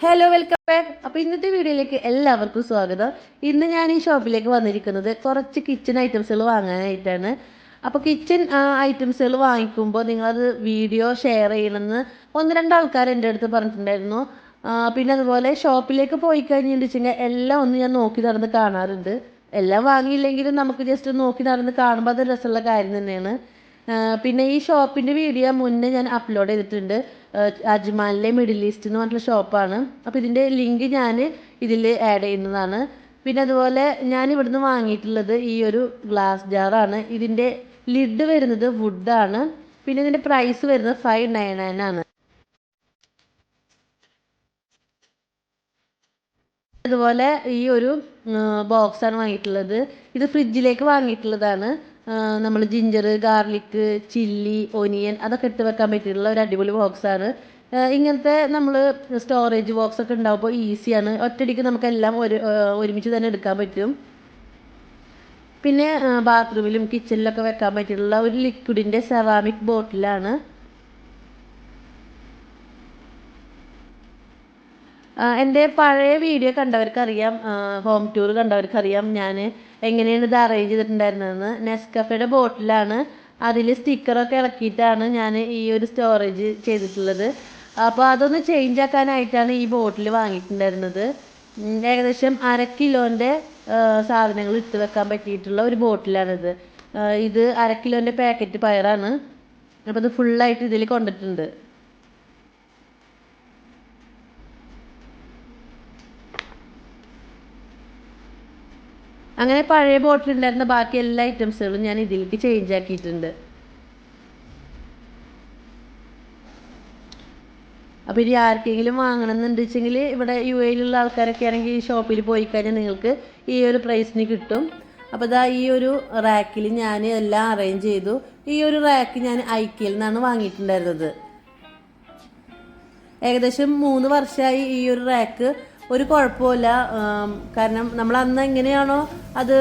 Hello welcome back അപ്പോൾ ഇന്നത്തെ വീഡിയോയിലേക്ക് എല്ലാവർക്കും സ്വാഗതം. ഇന്ന് ഞാൻ ഈ ഷോപ്പിലേക്ക് വന്നിരിക്കുന്നത് കുറച്ച് കിച്ചൺ ഐറ്റംസുകൾ വാങ്ങാനായിട്ടാണ്. അപ്പോൾ കിച്ചൺ ഐറ്റംസുകൾ വാങ്ങിക്കുമ്പോൾ നിങ്ങളത് വീഡിയോ ഷെയർ ചെയ്യണമെന്ന് ഒന്ന് രണ്ട് ആൾക്കാർ എന്റെ അടുത്ത് പറഞ്ഞിട്ടുണ്ടായിരുന്നു. പിന്നെ അതുപോലെ ഷോപ്പിലേക്ക് പോയി കഴിഞ്ഞിട്ടുണ്ടെങ്കിൽ എല്ലാം ഒന്ന് ഞാൻ നോക്കി നടന്ന് കാണാറുണ്ട്. എല്ലാം വാങ്ങിയില്ലെങ്കിലും നമുക്ക് ജസ്റ്റ് നോക്കി നടന്ന് കാണുമ്പോൾ അത് രസമുള്ള കാര്യം തന്നെയാണ്. പിന്നെ ഈ ഷോപ്പിന്റെ വീഡിയോ മുന്നേ ഞാൻ അപ്ലോഡ് ചെയ്തിട്ടുണ്ട്. അജ്മാനിലെ മിഡിൽ ഈസ്റ്റ് എന്ന് പറഞ്ഞിട്ടുള്ള ഷോപ്പാണ്. അപ്പോൾ ഇതിന്റെ ലിങ്ക് ഞാൻ ഇതിൽ ആഡ് ചെയ്യുന്നതാണ്. പിന്നെ അതുപോലെ ഞാൻ ഇവിടുന്ന് വാങ്ങിയിട്ടുള്ളത് ഈ ഒരു ഗ്ലാസ് ജാറാണ് ഇതിന്റെ ലിഡ് വരുന്നത് വുഡാണ് പിന്നെ ഇതിന്റെ പ്രൈസ് വരുന്നത് ഫൈവ് നയൻ നയൻ ആണ്. അതുപോലെ ഈ ഒരു ബോക്സാണ് വാങ്ങിയിട്ടുള്ളത്. ഇത് ഫ്രിഡ്ജിലേക്ക് വാങ്ങിയിട്ടുള്ളതാണ്. നമ്മൾ ജിഞ്ചർ ഗാർലിക് ചില്ലി ഒനിയൻ അതൊക്കെ ഇട്ട് വെക്കാൻ പറ്റിയിട്ടുള്ള ഒരു അടിപൊളി ബോക്സാണ് ഇങ്ങനത്തെ നമ്മൾ സ്റ്റോറേജ് ബോക്സ് ഒക്കെ ഉണ്ടാകുമ്പോൾ ഈസിയാണ് ഒറ്റയടിക്ക് നമുക്കെല്ലാം ഒരു ഒരുമിച്ച് തന്നെ എടുക്കാൻ പറ്റും. പിന്നെ ബാത്റൂമിലും കിച്ചണിലൊക്കെ വെക്കാൻ പറ്റിയിട്ടുള്ള ഒരു ലിക്വിഡിന്റെ സെറാമിക് ബോട്ടിലാണ് എന്റെ പഴയ വീഡിയോ കണ്ടവർക്കറിയാം. ഹോം ടൂർ കണ്ടവർക്കറിയാം ഞാൻ എങ്ങനെയാണ് ഇത് അറേഞ്ച് ചെയ്തിട്ടുണ്ടായിരുന്നതെന്ന് നെസ്കഫേയുടെ ബോട്ടിലാണ് അതിൽ സ്റ്റിക്കറൊക്കെ ഇറക്കിയിട്ടാണ് ഞാൻ ഈ ഒരു സ്റ്റോറേജ് ചെയ്തിട്ടുള്ളത്. അപ്പോൾ അതൊന്ന് ചേഞ്ച് ആക്കാനായിട്ടാണ് ഈ ബോട്ടിൽ വാങ്ങിയിട്ടുണ്ടായിരുന്നത്. ഏകദേശം അര കിലോന്റെ സാധനങ്ങൾ ഇട്ട് വെക്കാൻ പറ്റിയിട്ടുള്ള ഒരു ബോട്ടിലാണിത്. ഇത് അര കിലോന്റെ പാക്കറ്റ് പയറാണ്. അപ്പോൾ ഇത് ഫുള്ളായിട്ട് ഇതിൽ കൊണ്ടിട്ടുണ്ട്. അങ്ങനെ പഴയ ബോട്ടിലുണ്ടായിരുന്ന ബാക്കി എല്ലാ ഐറ്റംസുകളും ഞാൻ ഇതിലേക്ക് ചേഞ്ച് ആക്കിയിട്ടുണ്ട്. അപ്പോൾ ഇനി ആർക്കെങ്കിലും വാങ്ങണമെന്നുണ്ടെച്ചെങ്കിൽ ഇവിടെ യു എയിലുള്ള ആൾക്കാരൊക്കെ ആണെങ്കിൽ ഈ ഷോപ്പിൽ പോയി കഴിഞ്ഞാൽ നിങ്ങൾക്ക് ഈ ഒരു പ്രൈസിന് കിട്ടും. അപ്പോൾ ഇതാ ഈ ഒരു റാക്കിൽ ഞാൻ എല്ലാം അറേഞ്ച് ചെയ്തു. ഈ ഒരു റാക്ക് ഞാൻ ഐക്കിയിൽ നിന്നാണ് വാങ്ങിയിട്ടുണ്ടായിരുന്നത്. ഏകദേശം മൂന്ന് വർഷമായി ഈ ഒരു റാക്ക് ഒരു കുഴപ്പമില്ല കാരണം നമ്മൾ അന്ന് എങ്ങനെയാണോ അത്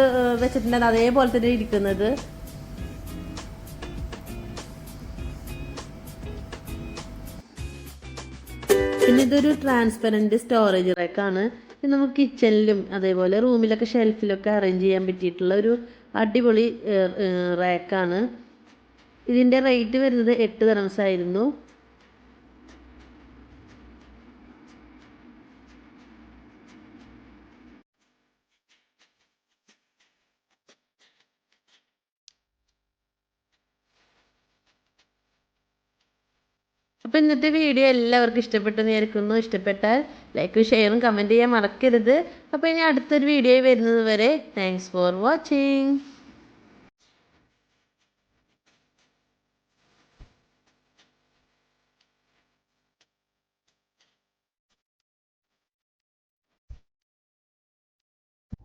വെച്ചിട്ടുണ്ടായിരുന്നത്? അതേപോലെ തന്നെ ഇരിക്കുന്നത്. പിന്നെ ഇതൊരു ട്രാൻസ്പെറന്റ് സ്റ്റോറേജ് റാക്കാണ് ഇത് നമുക്ക് കിച്ചണിലും അതേപോലെ റൂമിലൊക്കെ ഷെൽഫിലൊക്കെ അറേഞ്ച് ചെയ്യാൻ പറ്റിയിട്ടുള്ള ഒരു അടിപൊളി റാക്കാണ് ഇതിന്റെ റേറ്റ് വരുന്നത് എട്ട് തരംസ് അപ്പോൾ ഇന്നത്തെ വീഡിയോ എല്ലാവർക്കും ഇഷ്ടപ്പെട്ടെന്ന് വിചാരിക്കുന്നു. ഇഷ്ടപ്പെട്ടാൽ ലൈക്കും ഷെയറും കമന്റ് ചെയ്യാൻ മറക്കരുത്. അപ്പോൾ ഇനി അടുത്തൊരു വീഡിയോ വരുന്നത് വരെ താങ്ക്സ് ഫോർ വാച്ചിങ്